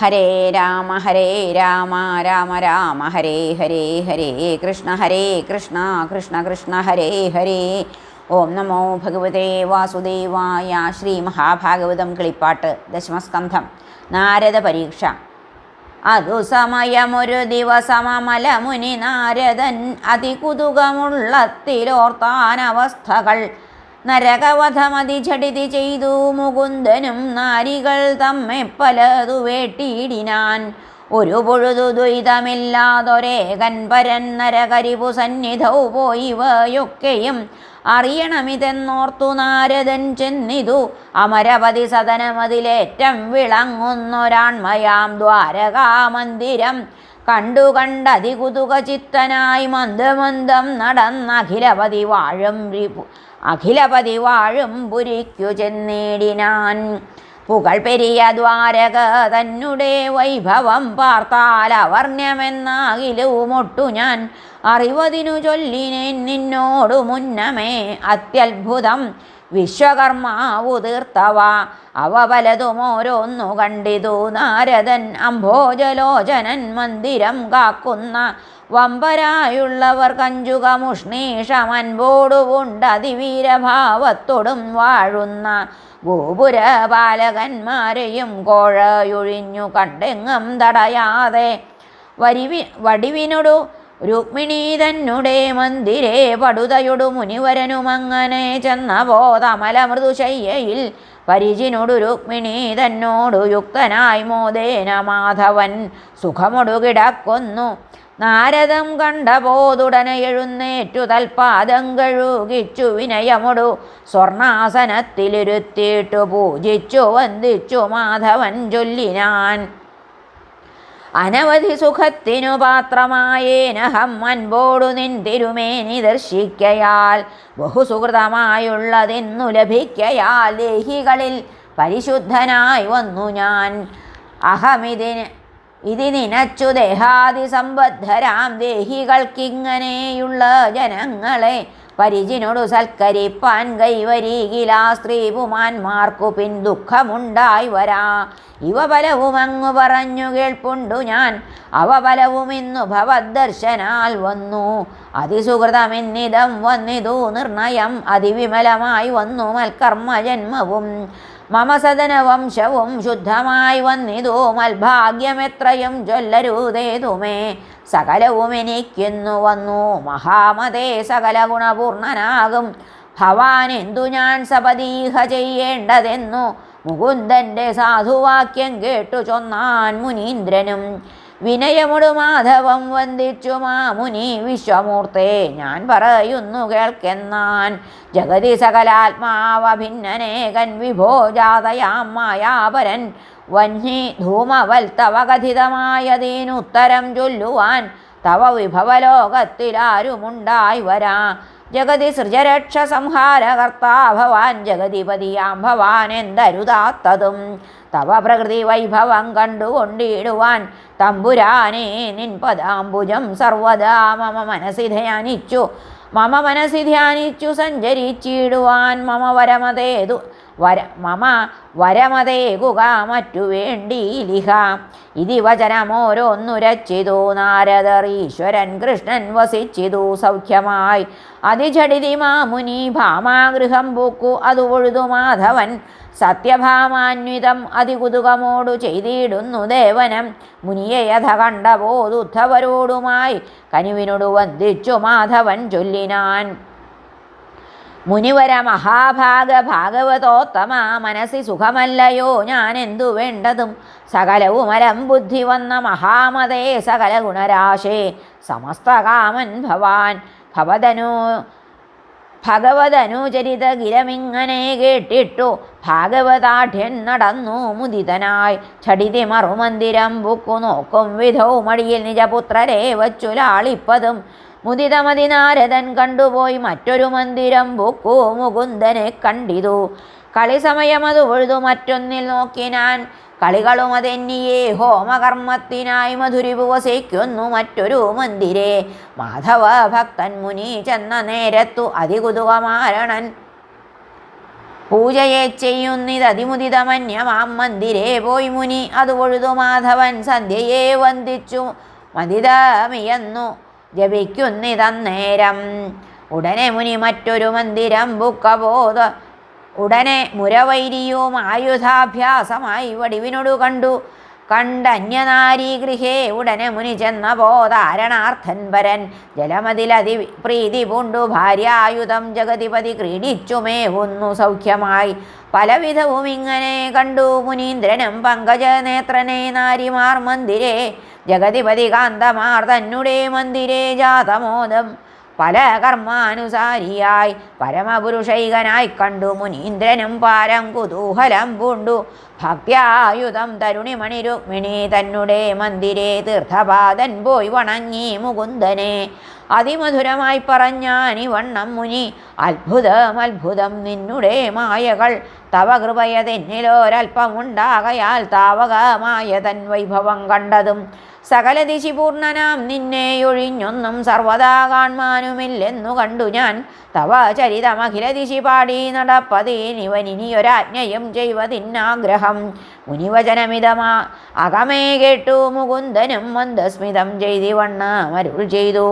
ഹരേ രാമ ഹരേ രാമ രാമ രാമ ഹരേ ഹരേ ഹരേ കൃഷ്ണ ഹരേ കൃഷ്ണ കൃഷ്ണ കൃഷ്ണ ഹരേ ഹരേ. ഓം നമോ ഭഗവതേ വാസുദേവായ ശ്രീ മഹാഭാഗവതം കിളിപ്പാട്ട് ദശമസ്കന്ധം നാരദ പരീക്ഷ. അതു സമയമൊരു ദിവസമമലമുനി നാരദൻ അതികുതുകമുള്ളത്തിലോർത്താനവസ്ഥകൾ. നരകവധമതിചടിതി ചെയ്തു മുകുന്ദനും നാരികൾ തമ്മെ പലതു വേട്ടിയിടിനാൻ. ഒരു പൊഴുതു ദ്വൈതമില്ലാതൊരേ കൻപരൻ നരകരിപു സന്നിധൗ പോയിവയൊക്കെയും അറിയണമിതെന്നോർത്തു നാരദൻ ചെന്നിതു. അമരപതി സദനമതിലേറ്റം വിളങ്ങുന്നൊരാൺമയാം ദ്വാരകാമന്ദിരം. കണ്ടു കണ്ടതികുതുക ചിത്തനായി മന്ദമന്ദം നടന്ന അഖിലപതി വാഴും അഖിലപതി വാഴും പുരിക്കു ചെന്നേടിനാൻ പുകൾ പെരിയ ദ്വാരക തന്നെ വൈഭവം പാർത്താൽ അവർണ്യമെന്നാകിലുമൊട്ടു ഞാൻ. അറിവതിനു ചൊല്ലിനേൻ നിന്നോടു മുന്നമേ അത്യത്ഭുതം. വിശ്വകർമാവു തീർത്തവ അവ പലതും ഓരോന്നു കണ്ടിതു. നാരദൻ അംഭോജലോചനൻ മന്ദിരം കാക്കുന്ന വമ്പരായുള്ളവർ കഞ്ചുകമുഷ്ണീഷമൻപോടുവുണ്ട് അതിവീരഭാവത്തോടും വാഴുന്ന ഗോപുരപാലകന്മാരെയും കോഴയൊഴിഞ്ഞു കണ്ടെങ്ങും തടയാതെ. വരിവി വടിവിനോടു രുക്മിണീ തന്നുടെ മന്ദിരേ പടുതയൊടു മുനിവരനുമങ്ങനെ ചെന്ന പോതമല മൃദുശയ്യയിൽ പരിചിനോടു രുക്മിണി തന്നോടു യുക്തനായി മോദേന മാധവൻ സുഖമൊടു കിടക്കുന്നു. നാരദം കണ്ട പോതുടനെ എഴുന്നേറ്റു തൽപാദം കഴുകിച്ചു വിനയമൊടു സ്വർണാസനത്തിലിരുത്തിയിട്ടു പൂജിച്ചു വന്ദിച്ചു മാധവൻ ചൊല്ലിനാൻ. അനവധി സുഖത്തിനു പാത്രമായേനഹം അൻപോടു നിൻ തിരുമേനി ദർശിക്കയാൽ. ബഹുസുഹൃതമായുള്ളതെന്നു ലഭിക്കയാൽ. ദേഹികളിൽ പരിശുദ്ധനായി വന്നു ഞാൻ. അഹമിതിന് ഇതി നിനച്ചു സമ്പദ്ധരാം ദേഹികൾക്കിങ്ങനെയുള്ള ജനങ്ങളെ പരിചിനോടു സൽക്കരിപ്പാൻ കൈവരികിലാ സ്ത്രീപുമാന്മാർക്കു പിൻ ദുഃഖമുണ്ടായി വരാ. ഇവ പലവും അങ്ങു പറഞ്ഞു കേൾപ്പുണ്ടു ഞാൻ. അവ പലവും ഇന്നു ഭവദർശനാൽ വന്നു. അതിസുഹൃതമെന്നിതം വന്നിതു. നിർണയം അതിവിമലമായി വന്നു. മൽക്കർമ്മജന്മവും മമ സദന വംശവും ശുദ്ധമായി വന്നിതു. മൽഭാഗ്യമെത്രയും ചൊല്ലരുതേതുമേ സകലവും എനിക്കെന്നു വന്നു. മഹാമതേ സകല ഗുണപൂർണനാകും. ഭവാൻ എന്തു ഞാൻ സപദീഹ ചെയ്യേണ്ടതെന്നു മുകുന്ദന്റെ സാധുവാക്യം കേട്ടു ചൊന്നാൻ മുനീന്ദ്രനും. വിനയമുടു മാധവം വന്ദിച്ചു മാമുനി വിശ്വമൂർത്തേ. ഞാൻ പറയുന്നു കേൾക്കെന്നാൻ. ജഗതി സകലാത്മാവഭിന്നനേകൻ വിഭോ ജാതയാം മായാപരൻ. വന്നി ധൂമവൽ തവ കഥിതമായതിനുത്തരം ചൊല്ലുവാൻ. തവ വിഭവലോകത്തിലാരുമുണ്ടായി വരാ. ജഗതി സൃജരക്ഷ സംഹാരകർത്താ ഭവാൻ ജഗതിപതിയാം ഭവാൻ എന്തരുതാത്തതും. തവ പ്രകൃതി വൈഭവം കണ്ടുകൊണ്ടിടുവാൻ തമ്പുരാനെ നിൻ പദാംബുജം സർവദാ മമ മനസ്സി ധ്യാനിച്ചു. മമ മനസ്സി ധ്യാനിച്ചു സഞ്ചരിച്ചിടുവാൻ മമ വരമതേതു വര മമ വരമതേകുക മറ്റു വേണ്ടിയിലിഹ. ഇതി വചനമോരോന്നുരച്ചിതു നാരദർ ഈശ്വരൻ കൃഷ്ണൻ വസിച്ചിതു സൗഖ്യമായി. അതിചടിതി മാമുനി ഭാമാഗൃഹം പൂക്കു അതു ഒഴുതു മാധവൻ. സത്യഭാമാന്വിതം അതികുതുകമോടു ചെയ്തിടുന്നു ദേവനം. മുനിയെ യഥ കണ്ടപോതുദ്ധവരോടുമായി കനിവിനോട് വന്ദിച്ചു മാധവൻ ചൊല്ലിനാൻ. മുനിവര മഹാഭാഗ ഭാഗവതോത്തമ മനസ്സി സുഖമല്ലയോ? ഞാൻ എന്തു വേണ്ടതും സകലവുമരം ബുദ്ധി വന്ന മഹാമതേ സകല ഗുണരാശേ. സമസ്തകാമൻ ഭവാൻ. ഭവതനു ഭഗവതനുചരിത ഗിരമിങ്ങനെ കേട്ടിട്ടു. ഭാഗവതാഠ്യൻ നടന്നു മുദിതനായി. ചടിതി മറുമന്ദിരം ബുക്കു നോക്കും. വിധവും മടിയിൽ നിജപുത്രരെ വച്ചു ലാളിപ്പതും മുദിതമതി നാരദൻ കണ്ടുപോയി മറ്റൊരു മന്ദിരം ബുക്കു മുകുന്ദനെ കണ്ടിതു. കളിസമയമതു പൊഴുതു മറ്റൊന്നിൽ നോക്കിനാൻ കളികളും അതെന്നിയേ ഹോമകർമ്മത്തിനായി മധുരിപുവസിക്കുന്നു മറ്റൊരു മന്ദിരേ. മാധവ ഭക്തൻ മുനി ചെന്ന നേരത്തു അതികുതുകമാരണൻ. പൂജയെ ചെയ്യുന്നിതതിമുദിതമന്യമാം മന്ദിരേ. പോയി മുനി അത് പൊഴുതു മാധവൻ സന്ധ്യയെ വന്ദിച്ചു. മതിതമിയെന്നു ജപിക്കുന്നിതന്നേരം. ഉടനെ മുനി മറ്റൊരു മന്ദിരം ബുക്കബോധ ഉടനെ മുരവൈരിയും ആയുധാഭ്യാസമായി വടിവിനോടു കണ്ടു. കണ്ടന്യനാരീ ഗൃഹേ ഉടനെ മുനി ചെന്ന പോതാരണാർത്ഥൻ പരൻ ജലമതിലതി പ്രീതി പൂണ്ടു. ഭാര്യായുധം ജഗതിപതി ക്രീഡിച്ചുമേവുന്നു സൗഖ്യമായി. പലവിധവും ഇങ്ങനെ കണ്ടു. മുനീന്ദ്രനും പങ്കജനേത്രനെ നാരിമാർ മന്ദിരേ ജഗതിപതി കാന്തമാർ തന്നെ മന്ദിരേ ജാതമോദം പല കർമാനുസാരിയായി പരമപുരുഷൈകനായി കണ്ടു മുനീന്ദ്രനും പാരം കുതൂഹലം പൂണ്ടു. ഭക്യായുധം തരുണിമണി രുക്മിണി തന്നുടേ മന്ദിരേ തീർത്ഥപാദൻ പോയി വണങ്ങി മുകുന്ദനെ. അതിമധുരമായി പറഞ്ഞാനിവണ്ണം മുനി അത്ഭുതം അത്ഭുതം നിന്നുടെ മായകൾ. തവ കൃപയതെന്നിലൊരൽപ്പമുണ്ടാകയാൽ താവകമായ തൻ വൈഭവം കണ്ടതും സകല ദിശി നിന്നെ നിന്നെയൊഴിഞ്ഞൊന്നും സർവദാ കാൺമാനുമില്ലെന്നു കണ്ടു ഞാൻ. തവ ചരിതമഖില ദിശി പാടി നടപ്പതീനിവനിനിയൊരാജ്ഞയും ചെയ്വതിന്നാഗ്രഹം. മുനിവചനമിതമാ അകമേ കേട്ടു മുകുന്ദനും മന്ദസ്മിതം ചെയ്തിവണ്ണ മരുൾ ചെയ്തു.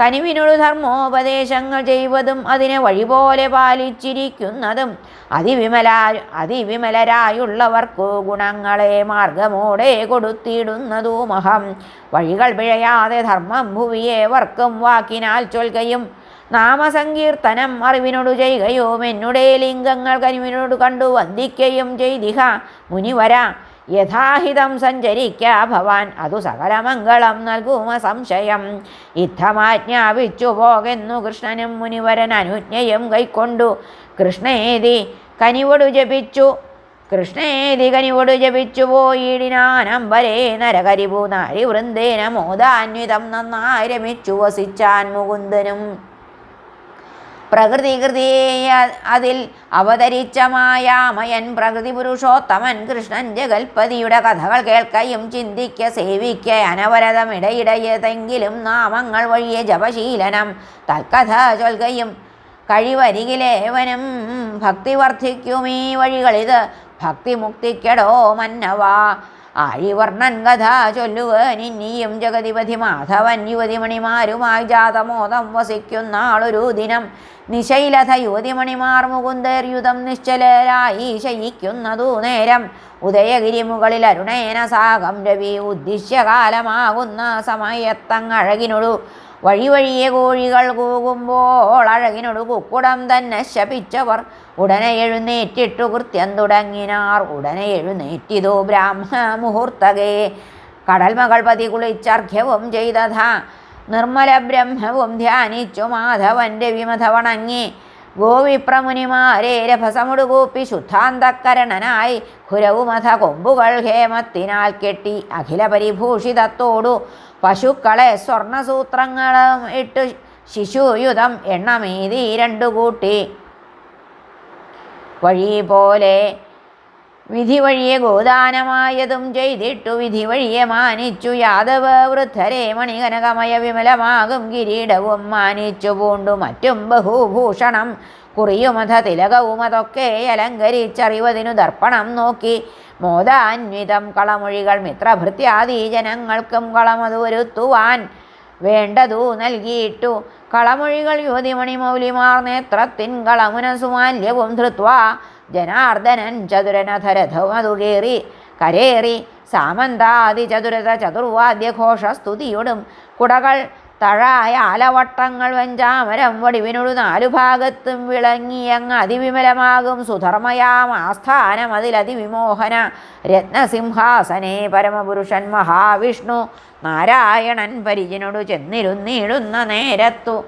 കനിവിനൊരു ധർമ്മോപദേശങ്ങൾ ചെയ്വതും അതിനെ വഴിപോലെ പാലിച്ചിരിക്കുന്നതും അതിവിമല അതിവിമലരായുള്ളവർക്കു ഗുണങ്ങളെ മാർഗമോടെ കൊടുത്തിടുന്നതുമഹം. വഴികൾ പിഴയാതെ ധർമ്മം ഭുവിയേവർക്കും വാക്കിനാൽ ചൊൽകയും നാമസങ്കീർത്തനം അറിവിനോട് ചെയ്യുകയോ എന്നുടെ ലിംഗങ്ങൾ കരിവിനോട് കണ്ടു വന്ദിക്കുകയും ചെയ്തിഹ. മുനിവര യഥാഹിതം സഞ്ചരിക്ക ഭവാൻ. അതു സകലമംഗളം നൽകുമ സംശയം. യുദ്ധമാജ്ഞാപിച്ചു പോകെന്നു കൃഷ്ണനും മുനിവരൻ അനുജ്ഞയും കൈക്കൊണ്ടു. കൃഷ്ണേതി കനിവൊടു ജപിച്ചു. കൃഷ്ണേതി കനിവൊടു ജപിച്ചു പോയിടിനാനമ്പരേ നരകരിപു നാരി വൃന്ദേന മോദാന്വിതം നന്നായി രമിച്ചു വസിച്ചാൻ മുകുന്ദനും പ്രകൃതി കൃതിയെ അതിൽ അവതരിച്ച മായാമയൻ പ്രകൃതി പുരുഷോത്തമൻ കൃഷ്ണൻ ജഗൽപതിയുടെ കഥകൾ കേൾക്കയും ചിന്തിക്ക സേവിക്ക അനവരതം ഇടയിടയതെങ്കിലും നാമങ്ങൾ വഴിയെ ജപശീലനം തൽക്കഥ ചൊൽകയും കഴിവരികിലേവനും ഭക്തി വർദ്ധിക്കും ഈ വഴികളിത്. ഭക്തിമുക്തിക്കടോ മന്നവാ. ആഴിവർണൻ കഥ ചൊല്ലുവൻ ഇനിയും ജഗതിപതി മാധവൻ യുവതിമണിമാരുമായി ജാതമോദം വസിക്കുന്ന ആളൊരു ദിനം. നിശൈലഥ യുവതിമണിമാർ മുകുന്ദേർയുധം നിശ്ചലരായി ശയിക്കുന്നതു നേരം. ഉദയഗിരി മുകളിൽ അരുണേന സാകം രവി ഉദ്ദിശ്യകാലമാകുന്ന സമയത്തങ്ങഴകിനൊടു വഴി വഴിയെ കോഴികൾ കൂകുമ്പോൾ അഴകിനോട് കുക്കുടം തന്നെ ശപിച്ചവർ. ഉടനെ എഴുന്നേറ്റിട്ടു കൃത്യം തുടങ്ങിനാർ. ഉടനെ എഴുന്നേറ്റിതു ബ്രാഹ്മ മുഹൂർത്തകേ കടൽമകൾ പതി കുളിച്ചർഘ്യവും ചെയ്തഥ നിർമ്മല ബ്രഹ്മവും ധ്യാനിച്ചു മാധവന്റെ വിമത വണങ്ങി. ഗോവിപ്രമുനിമാരെ രഭസമുടുകൂപ്പി ശുദ്ധാന്തക്കരണനായി ഖുരവുമഥ കൊമ്പുകൾ ഹേമത്തിനാൽ കെട്ടി അഖില പരിഭൂഷിതത്തോടു പശുക്കളെ സ്വർണസൂത്രങ്ങളും ഇട്ടു ശിശുയുധം എണ്ണമേതി രണ്ടു കൂട്ടി. വഴി പോലെ വിധി വഴിയെ ഗോദാനമായതും ചെയ്തിട്ടു വിധി വഴിയെ മാനിച്ചു. യാദവ വൃദ്ധരെ മണികനകമയ വിമലമാകും കിരീടവും മാനിച്ചു പൂണ്ടു. മറ്റും ബഹുഭൂഷണം കുറിയുമത തിലകവും അതൊക്കെ അലങ്കരിച്ചറിവതിനു ദർപ്പണം നോക്കി. മോദാന്വിതം കളമൊഴികൾ മിത്രഭൃത്യാദി ജനങ്ങൾക്കും കളമത് വരുത്തുവാൻ വേണ്ടതു നൽകിയിട്ടു. കളമൊഴികൾ യുവതിമണി മൗലിമാർ നേത്രത്തിൻ കളമുനസുമാല്യവും ധൃത്വാ ജനാർദ്ദനൻ ചതുരനധരധുമതുകേറി കരേറി സാമന്താദി ചതുരത ചതുർവാദ്യഘോഷസ്തുതിയോടും. കുടകൾ തഴായ ആലവട്ടങ്ങൾ വെഞ്ചാമരം വടിവിനൊടു നാലു ഭാഗത്തും വിളങ്ങിയങ്ങ് അതിവിമലമാകും. സുധർമ്മയാം ആസ്ഥാനം അതിലതിവിമോഹന രത്നസിംഹാസനേ പരമപുരുഷൻ മഹാവിഷ്ണു. നാരായണൻ പരിചനോടു ചെന്നിരുന്നിടുന്ന നേരത്തു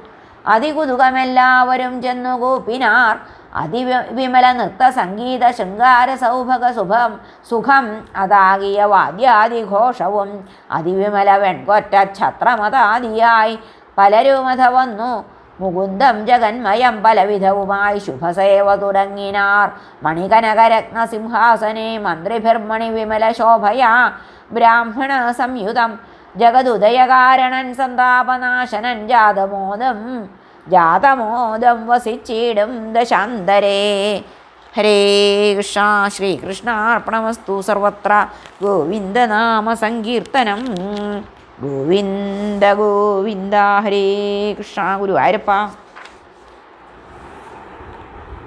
അതികുതുകമെല്ലാവരും ചെന്നു കൂപ്പിനാർ അതിവിമല നൃത്ത സംഗീത ശൃംഗാര സൗഭഗ സുഖം സുഖം അതാകിയ വാദ്യാദിഘോഷവും അതിവിമല വെൺകൊറ്റ ഛത്രമതാദിയായി പലരുമത വന്നു. മുകുന്ദം ജഗന്മയം പലവിധവുമായി ശുഭസേവ തുടങ്ങിനാർ. മണികനകരത്ന സിംഹാസനെ മന്ത്രിഭിർമണി വിമല ശോഭയാ. ബ്രാഹ്മണ സംയുതം ജഗതുദയകാരണൻ സന്താപനാശനൻ ജാതമോദം ജാതമോദം വസിച്ചിടും ദശാന്തരേ. ഹരേ കൃഷ്ണ ശ്രീകൃഷ്ണാർപ്പണമസ്തു സർവത്ര. ഗോവിന്ദനാമ സങ്കീർത്തനം. ഗോവിന്ദ ഗോവിന്ദ. ഹരേ കൃഷ്ണ ഗുരുവായൂരപ്പ.